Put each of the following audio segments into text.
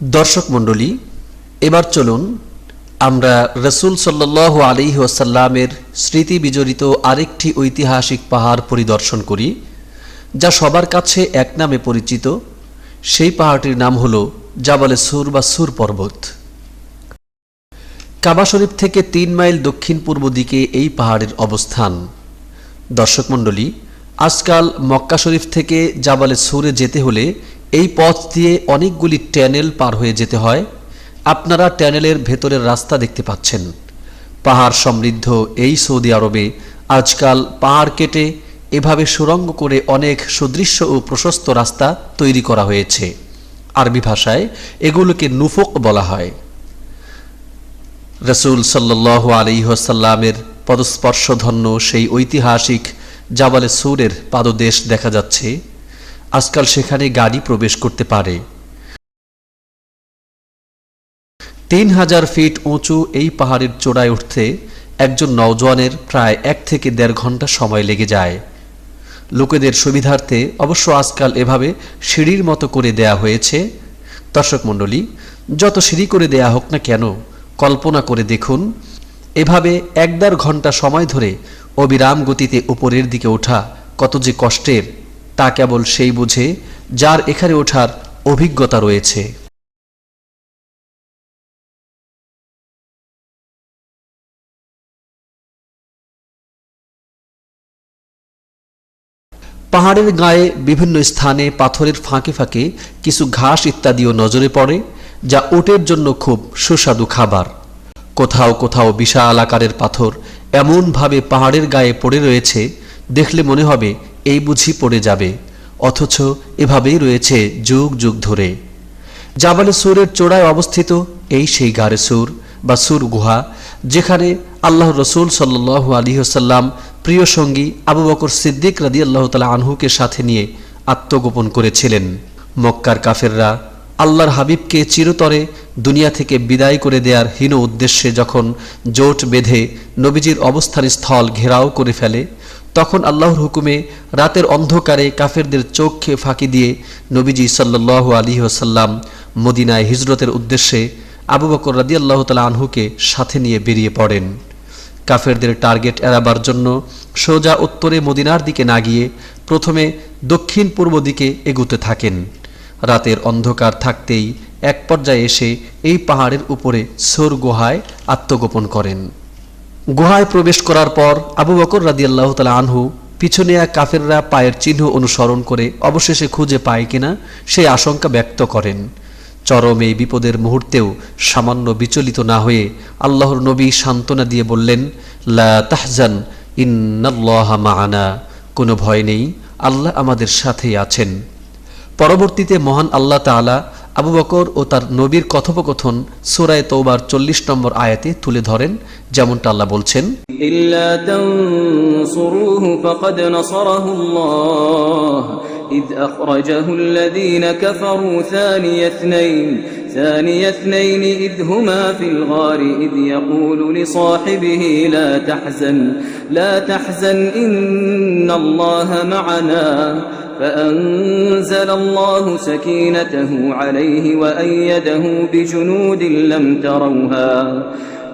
দর্শক মণ্ডলী, এবার চলুন আমরা রসুল সাল্লাহ আলী ওসাল্লামের স্মৃতি বিজড়িত আরেকটি ঐতিহাসিক পাহাড় পরিদর্শন করি, যা সবার কাছে এক নামে পরিচিত। সেই পাহাড়টির নাম হল জাবালে সুর বা সুর পর্বত। কাবা শরীফ থেকে তিন মাইল দক্ষিণ পূর্ব দিকে এই পাহাড়ের অবস্থান। দর্শক মণ্ডলী, আজকাল মক্কা শরীফ থেকে জাবালে সুরে যেতে হলে এই পথ দিয়ে অনেকগুলি ট্যানেল পার হয়ে যেতে হয়। আপনারা ট্যানেলের ভেতরের রাস্তা দেখতে পাচ্ছেন। পাহাড় সমৃদ্ধ এই সৌদি আরবে আজকাল পাহাড় কেটে এভাবে সুরঙ্গ করে অনেক সুদৃশ্য ও প্রশস্ত রাস্তা তৈরি করা হয়েছে। আরবি ভাষায় এগুলোকে নুফুক বলা হয়। রসুল সাল্লাহ আলিহাসাল্লামের পদস্পর্শধন্য সেই ঐতিহাসিক জাবালে সুরের পাদদেশ দেখা যাচ্ছে। আজকাল সেখানে গাড়ি প্রবেশ করতে পারে। তিন হাজার ফিট উঁচু এই পাহাড়ের চূড়ায় উঠতে একজন নওজোয়ানের প্রায় এক থেকে দেড় ঘণ্টা সময় লেগে যায়। লোকেদের সুবিধার্থে অবশ্য আজকাল এভাবে সিঁড়ির মতো করে দেয়া হয়েছে। দর্শক মণ্ডলী, যত সিঁড়ি করে দেয়া হোক না কেন, কল্পনা করে দেখুন, এভাবে এক দেড় ঘণ্টা সময় ধরে অবিরাম গতিতে উপরের দিকে ওঠা কত যে কষ্টের। তা কেবল সেই বুঝে যার এখানে ওঠার অভিজ্ঞতা রয়েছে। পাহাড়ের গায়ে বিভিন্ন স্থানে পাথরের ফাঁকে ফাঁকে কিছু ঘাস ইত্যাদিও নজরে পড়ে, যা ওটের জন্য খুব সুস্বাদু খাবার। কোথাও কোথাও বিশাল আকারের পাথর এমনভাবে পাহাড়ের গায়ে পড়ে রয়েছে, দেখলে মনে হবে এই বুঝি পড়ে যাবে, অথচ এভাবেই রয়েছে যুগ যুগ ধরে। জাবালে সুরের চূড়ায় অবস্থিত এই সেই গারে সুর বা সুর গুহা, যেখানে আল্লাহ রসুল সাল্লাহ আলিহসাল্লাম প্রিয় সঙ্গী আবু বকর সিদ্দিক রাদি আল্লাহ তালা আনহুকে সাথে নিয়ে আত্মগোপন করেছিলেন। মক্কার কাফেররা আল্লাহর হাবিবকে চিরতরে দুনিয়া থেকে বিদায় করে দেওয়ার হীন উদ্দেশ্যে যখন জোট বেঁধে নবীজির অবস্থান স্থল ঘেরাও করে ফেলে তখন আল্লাহর হুকুমে রাতের অন্ধকারে কাফেরদের চোখকে ফাঁকি দিয়ে নবীজি সাল্লাহ আলী ওসাল্লাম মদিনায় হিজরতের উদ্দেশ্যে আবু বকর রাদি আল্লাহ তালা আনহুকে সাথে নিয়ে বেরিয়ে পড়েন। কাফেরদের টার্গেট এড়াবার জন্য সোজা উত্তরে মদিনার দিকে না গিয়ে প্রথমে দক্ষিণ পূর্ব দিকে এগুতে থাকেন। রাতের অন্ধকার থাকতেই এক পর্যায়ে এসে এই পাহাড়ের উপরে সোর গুহায় আত্মগোপন করেন। গুহায় প্রবেশ করার পর আবু বকর রাদিয়াল্লাহ তালা আনহু পিছনে কাফেররা পায়ের চিহ্ন অনুসরণ করে অবশেষে খুঁজে পায় কিনা সেই আশঙ্কা ব্যক্ত করেন। চরম এই বিপদের মুহূর্তেও সামান্য বিচলিত না হয়ে আল্লাহর নবী সান্ত্বনা দিয়ে বললেন, লা তাহজান মাআনা কোনো ভয় নেই, আল্লাহ আমাদের সাথেই আছেন। পরবর্তীতে মহান আল্লাহ তাআলা আবু বকর ও তার নবীর কথোপকথন সুরায় তৌবার চল্লিশ নম্বর আয়াতে তুলে ধরেন যেমনটা আল্লাহ বলছেন إلا تنصروه فقد نصره الله إذ أخرجه الذين كفروا ثاني اثنين ثاني اثنين إذ هما في الغار إذ يقول لصاحبه لا تحزن لا تحزن إن الله معنا فأنزل الله سكينته عليه وأيده بجنود لم تروها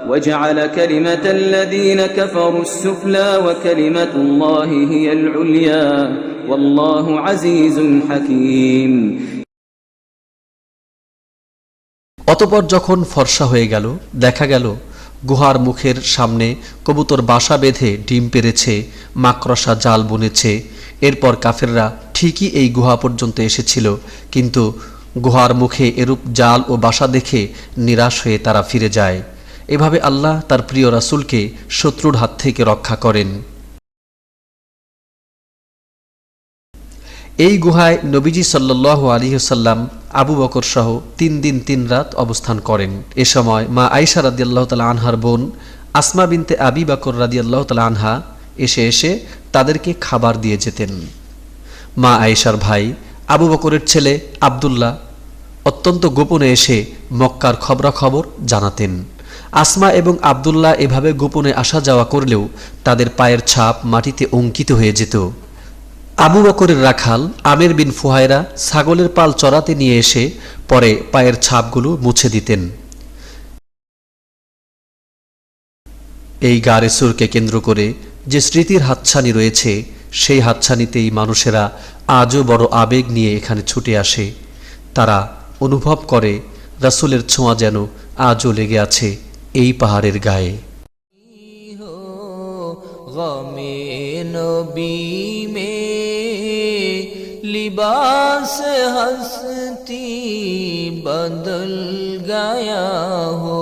وجعل كلمة الذين كفروا السفلى وكلمة الله هي العليا والله عزيز حكيم অতপর যখন ফর্সা হয়ে গেল দেখা গেল গুহার মুখের সামনে কবুতর বাসা বেঁধে ডিম পেরেছে মাকড়সা জাল বুনেছে এরপর কাফেররা ঠিকই এই গুহা পর্যন্ত এসেছিল, কিন্তু গুহার মুখে এরূপ জাল ও বাসা দেখে নিরাশ হয়ে তারা ফিরে যায়। এভাবে আল্লাহ তার প্রিয় রাসুলকে শত্রুর হাত থেকে রক্ষা করেন। এই গুহায় নবীজি সাল্লাহ আলিহসাল্লাম আবু বকর সহ তিন দিন তিন রাত অবস্থান করেন। এ সময় মা আইসা রাদিয়াল্লাহ তালা আনহার বোন আসমা বিনতে আবি বাকর রাদিয়াল্লাহ তালা আনহা এসে এসে তাদেরকে খাবার দিয়ে যেতেন। মা আয়েশার ভাই, আবু বকরের ছেলে আবদুল্লাহ অত্যন্ত গোপনে এসে মক্কার খবরাখবর জানাতেন। আসমা এবং আবদুল্লাহ এভাবে গোপনে আসা যাওয়া করলেও তাদের পায়ের ছাপ মাটিতে অঙ্কিত হয়ে যেত। আবু বকরের রাখাল, আমের বিন ফুহায়রা ছাগলের পাল চড়াতে নিয়ে এসে পরে পায়ের ছাপগুলো মুছে দিতেন। এই গারে সুরকে কেন্দ্র করে যে স্মৃতির হাতছানি রয়েছে সেই হাতছানিতেই মানুষেরা আজও বড় আবেগ নিয়ে এখানে ছুটে আসে। তারা অনুভব করে, রাসুলের ছোঁয়া যেন আজও লেগে আছে এই পাহাড়ের গায়ে। গমে নবী মে লিবাস হস্তি বদল গয়া হো।